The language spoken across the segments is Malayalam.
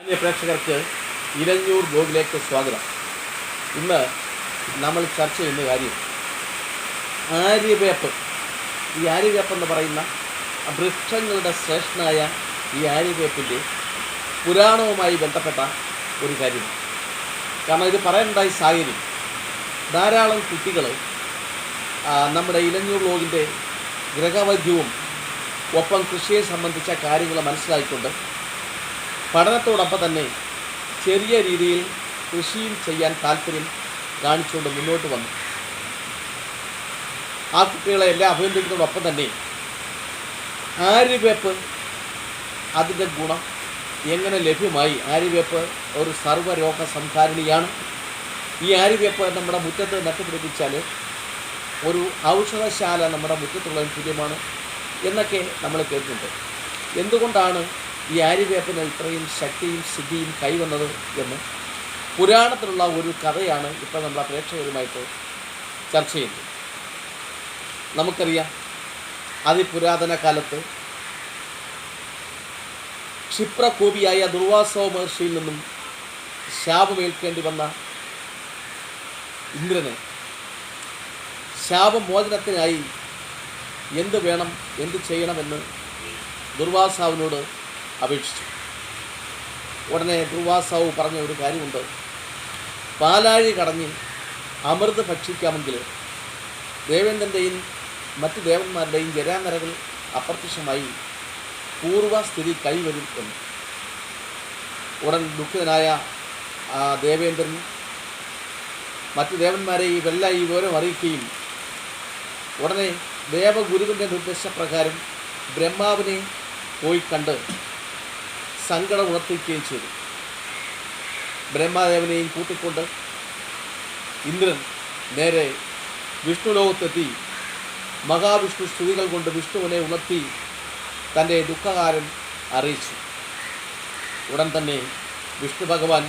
മാന്യ പ്രേക്ഷകർക്ക് ഇലഞ്ഞൂർ ബ്ലോഗിലേക്ക് സ്വാഗതം. ഇന്ന് നമ്മൾ ചർച്ച ചെയ്യുന്ന കാര്യം ആര്യവേപ്പ് ഈ ആര്യവേപ്പ് എന്ന് പറയുന്ന വൃക്ഷങ്ങളുടെ ശ്രേഷ്ഠനായ ഈ ആര്യവേപ്പിന്റെ പുരാണവുമായി ബന്ധപ്പെട്ട ഒരു കാര്യമാണ്. കാരണം ഇത് പറയേണ്ടതായി സാഹചര്യം. ധാരാളം കുട്ടികൾ നമ്മുടെ ഇലഞ്ഞൂർ ബ്ലോഗിന്റെ ഗൃഹവൈദ്യവും ഒപ്പം കൃഷിയെ സംബന്ധിച്ച കാര്യങ്ങൾ മനസ്സിലാക്കിക്കൊണ്ട് പഠനത്തോടൊപ്പം തന്നെ ചെറിയ രീതിയിൽ കൃഷിയും ചെയ്യാൻ താല്പര്യം കാണിച്ചുകൊണ്ട് മുന്നോട്ട് വന്നു. ആ കുട്ടികളെ എല്ലാം അഭിനന്ദിക്കുന്നതോടൊപ്പം തന്നെ ആര്യവേപ്പ് അതിന്റെ ഗുണം എങ്ങനെ ലഭ്യമായി? ആര്യവേപ്പ് ഒരു സർവരോഗ സംഹാരിണിയാണ്. ഈ ആര്യവേപ്പ് നമ്മുടെ മുറ്റത്ത് നട്ടുപിടിപ്പിച്ചാൽ ഒരു ഔഷധശാല നമ്മുടെ മുറ്റത്തുള്ളതിന് തുല്യമാണ് എന്നൊക്കെ നമ്മൾ കേട്ടിട്ടുണ്ട്. എന്തുകൊണ്ടാണ് ഈ ആര്യവേപ്പന് ഇത്രയും ശക്തിയും സിദ്ധിയും കൈവന്നത് എന്ന് പുരാണത്തിലുള്ള ഒരു കഥയാണ് ഇപ്പോൾ നമ്മൾ പ്രേക്ഷകരുമായിട്ട് ചർച്ച ചെയ്യുന്നത്. നമുക്കറിയാം അതിപുരാതന കാലത്ത് ക്ഷിപ്രകോപിയായ ദുർവാസവ മഹർഷിയിൽ നിന്നും ശാപമേൽക്കേണ്ടി വന്ന ഇന്ദ്രന് ശാപമോചനത്തിനായി എന്ത് വേണം എന്ത് ചെയ്യണമെന്ന് ദുർവാസാവിനോട് അപേക്ഷിച്ചു. ഉടനെ ദുർവാസാവ് പറഞ്ഞ ഒരു കാര്യമുണ്ട്. പാലാഴി കടഞ്ഞ് അമൃത് ഭക്ഷിക്കാമെങ്കിൽ ദേവേന്ദ്രന്റെയും മറ്റ് ദേവന്മാരുടെയും ജരാനരകൾ അപ്രത്യക്ഷമായി പൂർവസ്ഥിതി കൈവരും എന്ന്. ഉടൻ ദുഃഖിതനായ ദേവേന്ദ്രൻ മറ്റ് ദേവന്മാരെ ഈ വെല്ല ഈ വിവരം അറിയിക്കുകയും ഉടനെ ദേവഗുരുവിന്റെ നിർദ്ദേശപ്രകാരം ബ്രഹ്മാവിനെ പോയി കണ്ട് സങ്കടം ഉണർത്തിക്കുകയും ചെയ്തു. ബ്രഹ്മദേവനെയും കൂട്ടിക്കൊണ്ട് ഇന്ദ്രൻ നേരെ വിഷ്ണു ലോകത്തെത്തി. മഹാവിഷ്ണു സ്തുതികൾ കൊണ്ട് വിഷ്ണുവിനെ ഉണർത്തി തന്റെ ദുഃഖകാരം അറിയിച്ചു. ഉടൻ തന്നെ വിഷ്ണു ഭഗവാൻ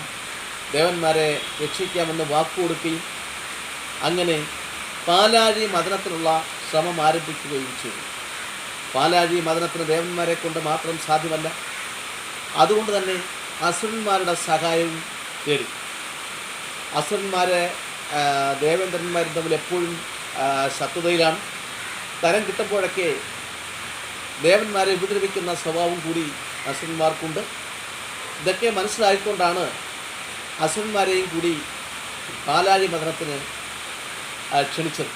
ദേവന്മാരെ രക്ഷിക്കാമെന്ന് വാക്കുകൊടുക്കുകയും അങ്ങനെ പാലാഴി മദനത്തിനുള്ള ശ്രമം ആരംഭിക്കുകയും ചെയ്തു. പാലാഴി മദനത്തിന് ദേവന്മാരെ കൊണ്ട് മാത്രം സാധ്യമല്ല. അതുകൊണ്ട് തന്നെ അസുരന്മാരുടെ സഹായവും തേടി. അസുരന്മാരെ ദേവേന്ദ്രന്മാരും തമ്മിൽ എപ്പോഴും ശത്രുതയിലാണ്. തരം കിട്ടുമ്പോഴൊക്കെ ദേവന്മാരെ ഉപദ്രവിക്കുന്ന സ്വഭാവം കൂടി അസുരന്മാർക്കുണ്ട്. ഇതൊക്കെ മനസ്സിലായിക്കൊണ്ടാണ് അസുരന്മാരെയും കൂടി പാലാഴി മദനത്തിന് ആ, ക്ഷണിച്ചത്.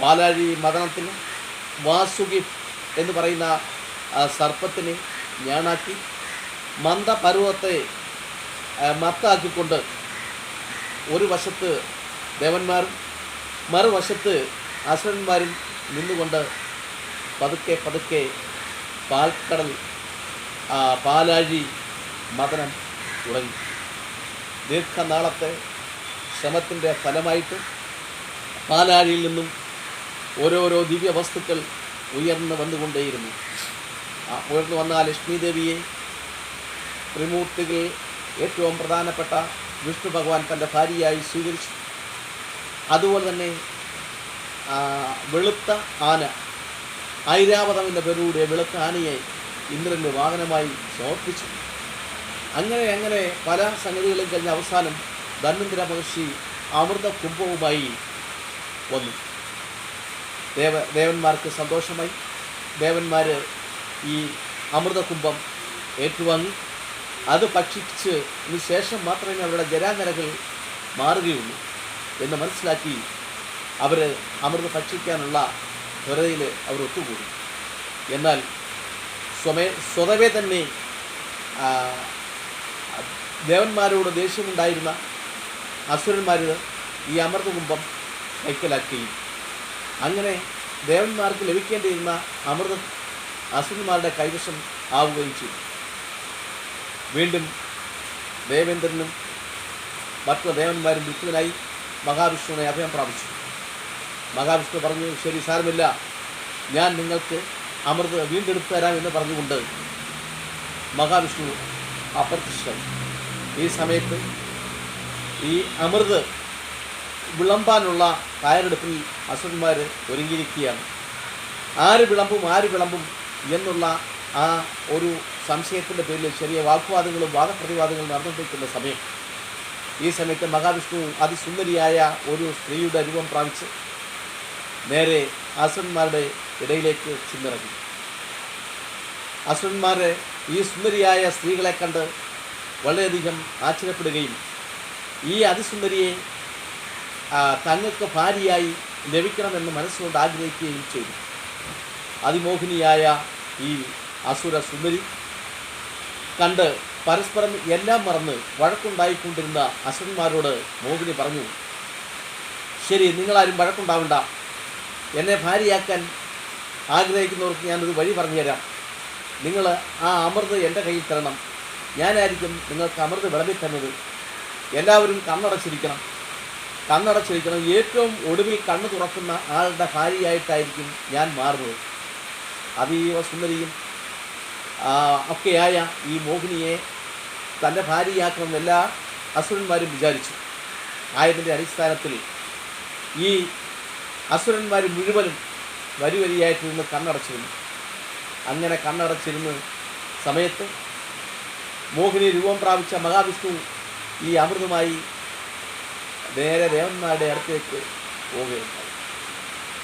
പാലാഴി മദനത്തിന് വാസുകി എന്ന് പറയുന്ന സർപ്പത്തിനെ ഞാണാക്കി മന്ദപർവത്തെ ആ, മത്താക്കിക്കൊണ്ട് ഒരു വശത്ത് ദേവന്മാരും മറുവശത്ത് അസുരന്മാരും നിന്നുകൊണ്ട് പതുക്കെ പതുക്കെ പാൽക്കടൽ പാലാഴി മദനം തുടങ്ങി. ദീർഘനാളത്തെ ശ്രമത്തിന്റെ ഫലമായിട്ട് പാലാഴിയിൽ നിന്നും ഓരോരോ ദിവ്യ വസ്തുക്കൾ ഉയർന്നു വന്നുകൊണ്ടേയിരുന്നു. ഉയർന്നു വന്ന ലക്ഷ്മി ദേവിയെ ത്രിമൂർത്തികൾ ഏറ്റവും പ്രധാനപ്പെട്ട വിഷ്ണു ഭഗവാൻ തന്റെ ഭാര്യയായി സ്വീകരിച്ചു. അതുപോലെ തന്നെ വെളുത്ത ആന ഐരാവതം എന്ന പേരുടെ വെളുത്ത ആനയെ ഇന്ദ്രന്റെ വാഹനമായി സമർപ്പിച്ചു. അങ്ങനെ അങ്ങനെ പല സംഗതികളും കഴിഞ്ഞ അവസാനം ധന്വന്തര മഹർഷി അമൃത കുംഭവുമായി വന്നു. ദേവ ദേവന്മാർക്ക് സന്തോഷമായി. ദേവന്മാർ ഈ അമൃതകുംഭം ഏറ്റുവാങ്ങി. അത് ഭക്ഷിച്ച് ഇതിന് ശേഷം മാത്രമേ അവരുടെ ജരാനരകൾ മാറുകയുള്ളൂ എന്ന് മനസ്സിലാക്കി അവർ അമൃത് ഭക്ഷിക്കാനുള്ള ത്വരയിൽ അവർ ഒത്തുകൂടി. എന്നാൽ സ്വമേ സ്വതവേ തന്നെ ദേവന്മാരോട് ദേഷ്യമുണ്ടായിരുന്ന അസുരന്മാർ ഈ അമൃതകുംഭം കൈക്കലാക്കുകയും അങ്ങനെ ദേവന്മാർക്ക് ലഭിക്കേണ്ടിയിരുന്ന അമൃതം അസുരന്മാരുടെ കൈവശം ആവുകയും ചെയ്തു. വീണ്ടും ദേവേന്ദ്രനും മറ്റു ദേവന്മാരും ദുഃഖിതനായി മഹാവിഷ്ണുവിനെ അഭയം പ്രാപിച്ചു. മഹാവിഷ്ണു പറഞ്ഞു ശരി സാരമില്ല. ഞാൻ നിങ്ങൾക്ക് അമൃത് വീണ്ടെടുത്തു തരാം എന്ന് പറഞ്ഞുകൊണ്ട് മഹാവിഷ്ണു അപ്രത്യക്ഷം ഈ സമയത്ത് ഈ അമൃത് വിളമ്പാനുള്ള തയ്യാറെടുപ്പിൽ അസുരന്മാർ ഒരുങ്ങിയിരിക്കുകയാണ്. ആര് വിളമ്പും ആര് വിളമ്പും എന്നുള്ള ആ ഒരു സംശയത്തിന്റെ പേരിൽ ചെറിയ വാഗ്വാദങ്ങളും വാദപ്രതിവാദങ്ങളും നടന്നുകൊണ്ടിരിക്കുന്ന സമയം. ഈ സമയത്ത് മഹാവിഷ്ണു അതിസുന്ദരിയായ ഒരു സ്ത്രീയുടെ രൂപം പ്രാപിച്ച് നേരെ അസുരന്മാരുടെ ഇടയിലേക്ക് ചിന്നിറങ്ങി. അസുരന്മാർ ഈ സുന്ദരിയായ സ്ത്രീകളെ കണ്ട് വളരെയധികം ആശ്ചര്യപ്പെടുകയും ഈ അതിസുന്ദരിയെ തങ്ങൾക്ക് ഭാര്യയായി ലഭിക്കണമെന്ന് മനസ്സുകൊണ്ട് ആഗ്രഹിക്കുകയും ചെയ്തു. അതിമോഹിനിയായ ഈ അസുര സുന്ദരി കണ്ട് പരസ്പരം എല്ലാം മറന്ന് വഴക്കുണ്ടായിക്കൊണ്ടിരുന്ന അസുരന്മാരോട് മോഹിനി പറഞ്ഞു ശരി നിങ്ങളാരും വഴക്കുണ്ടാവണ്ട. എന്നെ ഭാര്യയാക്കാൻ ആഗ്രഹിക്കുന്നവർക്ക് ഞാനൊരു വഴി പറഞ്ഞുതരാം. നിങ്ങൾ ആ അമൃത് എന്റെ കയ്യിൽ തരണം. ഞാനായിരിക്കും നിങ്ങൾക്ക് അമൃത് വിളമ്പി തന്നത്. എല്ലാവരും കണ്ണടച്ചിരിക്കണം. കണ്ണടച്ചിരിക്കണം. ഏറ്റവും ഒടുവിൽ കണ്ണു തുറക്കുന്ന ആളുടെ ഭാര്യയായിട്ടായിരിക്കും ഞാൻ മാറുന്നത്. അതീവ സുന്ദരിയും ഒക്കെയായ ഈ മോഹിനിയെ തന്റെ ഭാര്യയാക്കണമെന്ന് എല്ലാ അസുരന്മാരും വിചാരിച്ചു. ആയതിന്റെ അടിസ്ഥാനത്തിൽ ഈ അസുരന്മാർ മുഴുവനും വരി വരിയായിട്ട് നിന്ന് കണ്ണടച്ചിരുന്നു. അങ്ങനെ കണ്ണടച്ചിരുന്ന് സമയത്ത് മോഹിനി രൂപം പ്രാപിച്ച മഹാവിഷ്ണു ഈ അമൃതമായി നേരെ ദേവന്മാരുടെ അടുത്തേക്ക് പോവുകയുണ്ടായി.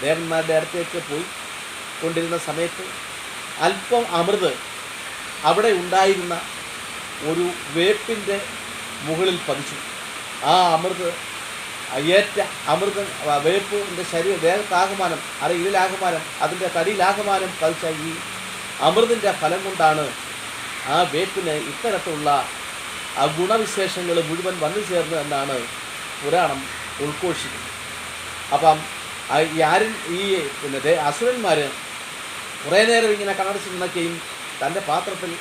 ദേവന്മാരുടെ അടുത്തേക്ക് പോയി കൊണ്ടിരുന്ന സമയത്ത് അല്പം അമൃത് അവിടെ ഉണ്ടായിരുന്ന ഒരു വേപ്പിന്റെ മുകളിൽ പതിച്ചു. ആ അമൃത് ഏറ്റ അമൃത വേപ്പിന്റെ ശരീര ദേഹത്താകമാനം അര ഇതിലാകമാനം അതിന്റെ തടിയിലാകമാനം പതിച്ച ഈ അമൃതിന്റെ ഫലം കൊണ്ടാണ് ആ വേപ്പിന് ഇത്തരത്തിലുള്ള ആ ഗുണവിശേഷങ്ങൾ മുഴുവൻ വന്നു ചേർന്നു എന്നാണ് പുരാണം ഉൾഘോഷിക്കുന്നത്. അപ്പം ഈ ആരും ഈ പിന്നെ അസുരന്മാർ കുറേ നേരം ഇങ്ങനെ കണ്ണടച്ച് നിന്നൊക്കെയും തന്റെ പാത്രത്തിൽ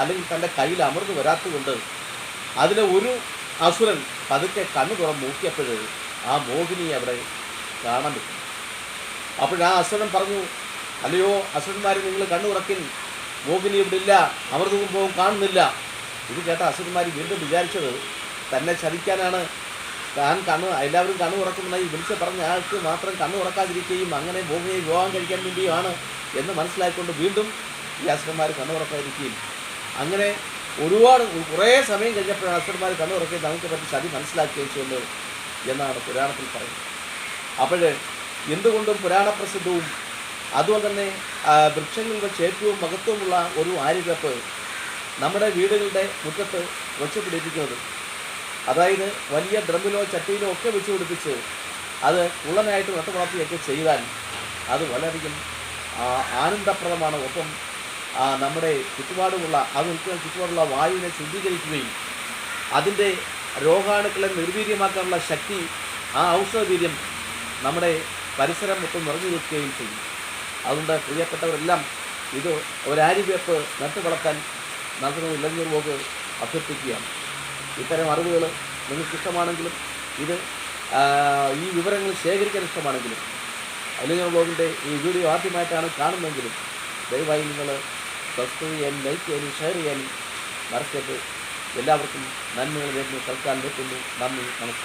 അല്ലെങ്കിൽ തന്റെ കയ്യിൽ അമൃത് വരാത്തുകൊണ്ട് അതിലെ ഒരു അസുരൻ പതുക്കെ കണ്ണു തുറന്ന് നോക്കിയപ്പോൾ ആ മോഹിനി അവിടെ കാണാൻ പറ്റും. അപ്പോഴാ അസുരൻ പറഞ്ഞു അല്ലയോ അസുരന്മാരെ നിങ്ങൾ കണ്ണു തുറക്കിൻ. മോഹിനി ഇവിടെ ഇല്ല അമൃത കുംഭവും കാണുന്നില്ല. ഇത് കേട്ട അസുരന്മാർ വീണ്ടും വിചാരിച്ചത് തന്നെ ചതിക്കാനാണ് താൻ കണ്ണ് എല്ലാവരും കണ്ണു തുറക്കുന്നതായി വിളിച്ച് പറഞ്ഞ ആൾക്ക് മാത്രം കണ്ണു തുറക്കാതിരിക്കുകയും അങ്ങനെ മോഹിനിയെ വിവാഹം കഴിക്കാൻ വേണ്ടിയാണ് എന്ന് മനസ്സിലാക്കിക്കൊണ്ട് വീണ്ടും ഈ അസുരന്മാർ കണ്ണുറക്കാതിരിക്കുകയും അങ്ങനെ ഒരുപാട് കുറേ സമയം കഴിഞ്ഞപ്പോഴാണ് അസുരന്മാർ കണ്ണുറക്കി നമുക്ക് പറ്റി ചതി മനസ്സിലാക്കുകയും ചെയ്യുന്നത് എന്നാണ് പുരാണത്തിൽ പറയുന്നത്. അപ്പോൾ എന്തുകൊണ്ടും പുരാണപ്രസിദ്ധവും അതുപോലെ തന്നെ വൃക്ഷങ്ങളുടെ ഏറ്റവും മഹത്വമുള്ള ഒരു ആര്യവേപ്പ് നമ്മുടെ വീടുകളുടെ മുറ്റത്ത് വെച്ച് പിടിപ്പിക്കുന്നത് അതായത് വലിയ ഡ്രമ്മിലോ ചട്ടിയിലോ ഒക്കെ വെച്ച് പിടിപ്പിച്ച് അത് കുള്ളനായിട്ട് നട്ടുവളർത്തുകയൊക്കെ ചെയ്താൽ അത് വളരെയധികം ആനന്ദപ്രദമാണ്. ഒപ്പം നമ്മുടെ ചുറ്റുപാടുമുള്ള അത് നിൽക്കുന്ന ചുറ്റുപാടുള്ള വായുവിനെ ശുദ്ധീകരിക്കുകയും അതിന്റെ രോഗാണുക്കളെ നിർവീര്യമാക്കാനുള്ള ശക്തി ആ ഔഷധവീര്യം നമ്മുടെ പരിസരം മൊത്തം നിറഞ്ഞു നിൽക്കുകയും ചെയ്യും. അതുകൊണ്ട് പ്രിയപ്പെട്ടവരെല്ലാം ഇത് ഒരാര്യവേപ്പ് നട്ടു വളർത്താൻ നടത്തുന്ന ഇലഞ്ഞൂർ അഭ്യർത്ഥിക്കുകയാണ്. ഇത്തരം അറിവുകൾ നിങ്ങൾക്ക് ഇഷ്ടമാണെങ്കിലും ഇത് ഈ വിവരങ്ങൾ ശേഖരിക്കാൻ ഇഷ്ടമാണെങ്കിലും അല്ലെങ്കിൽ ബ്ലോഗിന്റെ ഈ വീഡിയോ ആദ്യമായിട്ടാണ് കാണുന്നതെങ്കിലും ദയവായി നിങ്ങൾ സബ്സ്ക്രൈബ് ചെയ്യാനും ലൈക്ക് ചെയ്യാനും ഷെയർ ചെയ്യാനും മറക്കരുത്. എല്ലാവർക്കും നന്മകൾ നേരുന്നു. തൽക്കാലം നിർത്തുന്നു. നന്ദി. നമസ്കാരം.